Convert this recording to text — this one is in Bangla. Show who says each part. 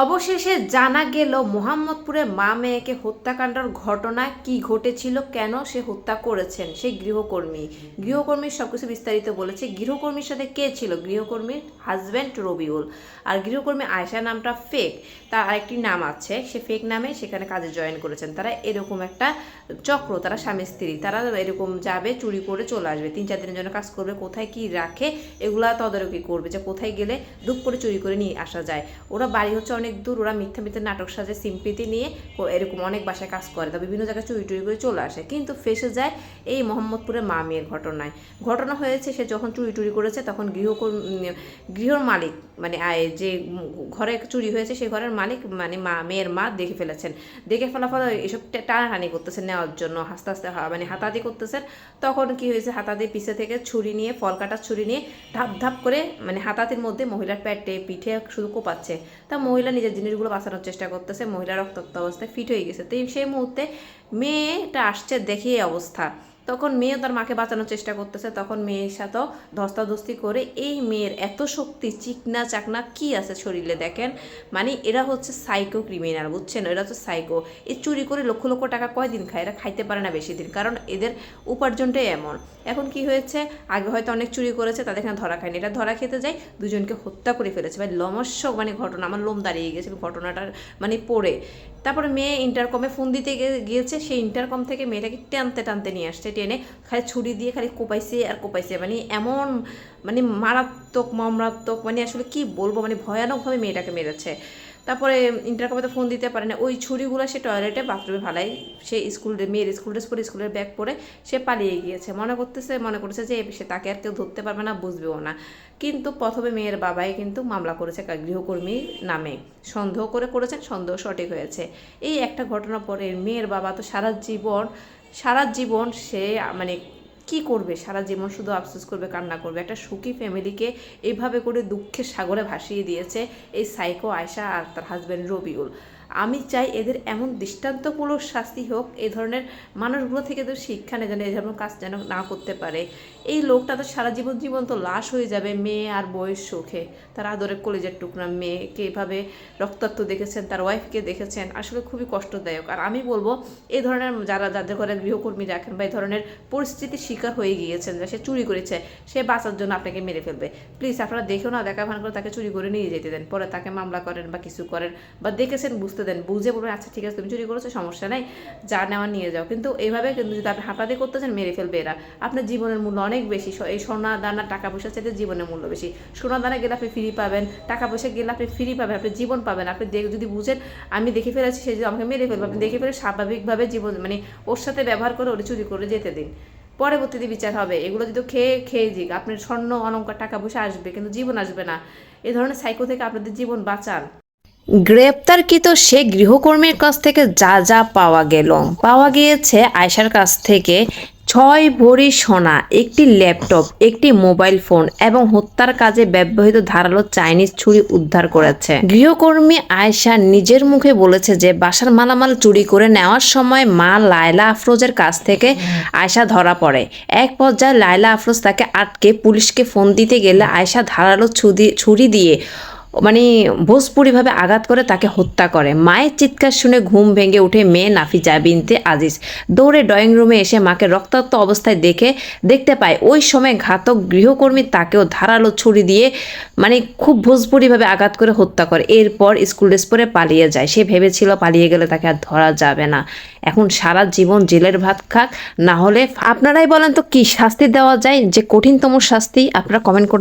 Speaker 1: অবশেষে জানা গেল মোহাম্মদপুরে মা মেয়েকে হত্যাকাণ্ডের ঘটনা কি ঘটেছিল, কেন সে হত্যা করেছেন সেই গৃহকর্মী। গৃহকর্মীর সবকিছু বিস্তারিত বলেছে, গৃহকর্মীর সাথে কে ছিল? গৃহকর্মীর হাজব্যান্ড রবিউল। আর গৃহকর্মী আয়সা নামটা ফেক তার আরেকটি নাম আছে, সে ফেক নামে সেখানে কাজে জয়েন করেছেন। তারা এরকম একটা চক্র, তারা স্বামী, স্ত্রী, তারা এরকম যাবে, চুরি করে চলে আসবে, তিন চার দিনের জন্য কাজ করবে, কোথায় কি রাখে, এগুলা তদারকি করবে, যে কোথায় গেলে দুপ করে চুরি করে নিয়ে আসা যায়। ওরা বাড়ি হচ্ছে অনেক দূর ওরা মিথ্যা মিথ্যা নাটক সাজে সিম্পিতি নিয়ে এরকম অনেক বাসায় কাজ করে। তা বিভিন্ন জায়গায় চুরি টুরি করে চলে আসে। কিন্তু ফেসে যায় এই মোহাম্মদপুরের মা মেয়ের ঘটনায়। ঘটনা হয়েছে সে যখন চুরি টুরি করেছে তখন গৃহকর্মী গৃহর মালিক মানে যে ঘরে চুরি হয়েছে সেই ঘরের মালিক মানে মা, মেয়ের মা দেখে ফেলেছেন। দেখে ফেলা ফলে এসব টানাটানি করতেছেন নেওয়ার জন্য আস্তে আস্তে মানে হাতাহাতি করতেছেন। তখন কি হয়েছে, হাতাহাতি পিছে থেকে ছুরি নিয়ে, ফল কাটার ছুরি নিয়ে ধাপ ধাপ করে মানে হাতাহাতির মধ্যে মহিলার পেটে পিঠে শুধু কোপাচ্ছে। তা মহিলা নিজের জিনিসগুলো বাঁচানোর চেষ্টা করতেছে, মহিলা রক্তাক্ত অবস্থায় ফিট হয়ে গেছে। তো সেই মুহূর্তে মেয়েটা আসছে দেখে অবস্থা। তখন মেয়ে তার মাকে বাঁচানোর চেষ্টা করতেছে, তখন মেয়ের সাথেও ধস্তাধস্তি করে এই মেয়ের এত শক্তি, চিকনা চাকনা কি আছে শরীরে দেখেন? মানে এরা হচ্ছে সাইকো ক্রিমিনাল বুঝছেন? এরা হচ্ছে সাইকো এই চুরি করে লক্ষ লক্ষ টাকা কয়দিন খায়? এরা খাইতে পারে না বেশি দিন, কারণ এদের উপার্জনটাই এমন। এখন কি হয়েছে? আগে হয়তো অনেক চুরি করেছে, তাদের এখানে ধরা খায়নি। এটা ধরা খেতে যায়, দুজনকে হত্যা করে ফেলেছে। ভাই লমস্যক মানে ঘটনা, আমার লোম দাঁড়িয়ে গেছে ঘটনাটার মানে পড়ে। তারপরে মেয়ে ইন্টারকমে ফোন দিতে গিয়েছে, সেই ইন্টারকম থেকে মেয়েটাকে টানতে টানতে নিয়ে আসছে। টেনে খালি ছুরি দিয়ে খালি কোপাইছে আর কোপাইছে। মানে এমন মানে মারাত্মক মমরাত্মক মানে আসলে কি বলব মানে ভয়ানকভাবে মেয়েটাকে মেরেছে। তারপরে ইন্টারকমে তো ফোন দিতে পারে না। ওই ছুরিগুলো সে টয়লেটে বাথরুমে ফালাই, সে স্কুল মেয়ের স্কুল ড্রেস পরে স্কুলের ব্যাগ পরে সে পালিয়ে গিয়েছে। মনে করতেছে মনে করতেছে যে সে তাকে আর কেউ ধরতে পারবে না, বুঝবেও না। কিন্তু প্রথমে মেয়ের বাবাই কিন্তু মামলা করেছে গৃহকর্মীর নামে। সন্দেহ করে করেছেন, সন্দেহ সঠিক হয়েছে। এই একটা ঘটনা পরে মেয়ের বাবা তো সারা জীবন সারা জীবন সে মানে কি করবে? সারা জীবন শুধু আফসোস করবে, কান্না করবে। একটা সুখী ফ্যামিলিকে এইভাবে করে দুঃখের সাগরে ভাসিয়ে দিয়েছে এই সাইকো আয়সা আর তার হাজব্যান্ড রবিউল। আমি চাই এদের এমন দৃষ্টান্তমূলক শাস্তি হোক এই ধরনের মানুষগুলো থেকে এদের শিক্ষা নেয় যেন এই ধরনের কাজ যেন না করতে পারে। এই লোকটা তো সারা জীবন জীবন তো লাশ হয়ে যাবে মেয়ে আর বয়স সুখে। তার আদরের কলেজের টুকরা মেয়েকে এভাবে রক্তাক্ত দেখেছেন, তার ওয়াইফকে দেখেছেন, আসলে খুবই কষ্টদায়ক। আর আমি বলব এই ধরনের যারা, যাদের ঘরে গৃহকর্মী রাখেন বা এই ধরনের পরিস্থিতির শিকার হয়ে গিয়েছেন যে সে চুরি করেছে, সে বাঁচার জন্য আপনাকে মেরে ফেলবে। প্লিজ আপনারা দেখেও না, দেখা ভান করে তাকে চুরি করে নিয়ে যেতে দেন। পরে তাকে মামলা করেন বা কিছু করেন বা দেখেছেন, বুঝতে দেন বুঝে বলবেন আচ্ছা ঠিক আছে, তুমি চুরি করেছ, সমস্যা নাই, যা নেওয়া নিয়ে যাও। কিন্তু এইভাবে কিন্তু যদি আপনি হাতাতে করতেছেন, মেরে ফেলবে এরা। আপনার জীবনের মূল্য অনেক বেশি। এই সোনা দানা টাকা পয়সা চাইতে জীবনের মূল্য বেশি। সোনা দানা গেলে আপনি ফ্রি পাবেন, টাকা পয়সা গেলে আপনি ফ্রি পাবেন, আপনি জীবন পাবেন। আপনি যদি বুঝেন, আমি দেখে ফেলেছি, সে যদি আমাকে মেরে ফেলবে। আপনি দেখে ফেলে স্বাভাবিকভাবে জীবন মানে ওর সাথে ব্যবহার করে ওরে চুরি করে যেতে দিন। পরবর্তীতে বিচার হবে। এগুলো যদি খেয়ে খেয়ে দিক আপনার স্বর্ণ অলঙ্কার টাকা পয়সা আসবে, কিন্তু জীবন আসবে না। এ ধরনের সাইকো থেকে আপনাদের জীবন বাঁচান। গ্রেপ্তারকৃত সে গৃহকর্মীর কাছ থেকে যা যা পাওয়া গেল। পাওয়া গিয়েছে আয়সার কাছ থেকে ছয় ভরি সোনা, একটি ল্যাপটপ, একটি মোবাইল ফোন এবং হত্যার কাজে ব্যবহৃত ধারালো চাইনিজ ছুরি উদ্ধার করেছে। গৃহকর্মী আয়সা নিজের মুখে বলেছে যে, বাসার মালামাল চুরি করে নেওয়ার সময় মা লায়লা আফরোজের কাছ থেকে আয়সা ধরা পড়ে। এক পর্যায়ে লায়লা আফরোজ তাকে আটকে পুলিশকে ফোন দিতে গেলে আয়সা ধারালো ছুরি ছুরি দিয়ে মানে ভোজপুরিভাবে আঘাত করে তাকে হত্যা করে। মায়ের চিৎকার শুনে ঘুম ভেঙে উঠে মেয়ে নাফিজা বিনতে আজিজ। দৌড়ে ড্রয়িং রুমে এসে মাকে রক্তাক্ত অবস্থায় দেখে, দেখতে পায় ওই সময় ঘাতক গৃহকর্মী তাকেও ধারালো ছুরি দিয়ে মানে খুব ভোজপুরিভাবে আঘাত করে হত্যা করে। এরপর স্কুল ড্রেস পরে পালিয়ে যায়। সে ভেবেছিল পালিয়ে গেলে তাকে আর ধরা যাবে না। এখন সারা জীবন জেলের ভাত খাক, না হলে আপনারাই বলেন তো কি শাস্তি দেওয়া যায়? যে কঠিনতম শাস্তি, আপনারা কমেন্ট করে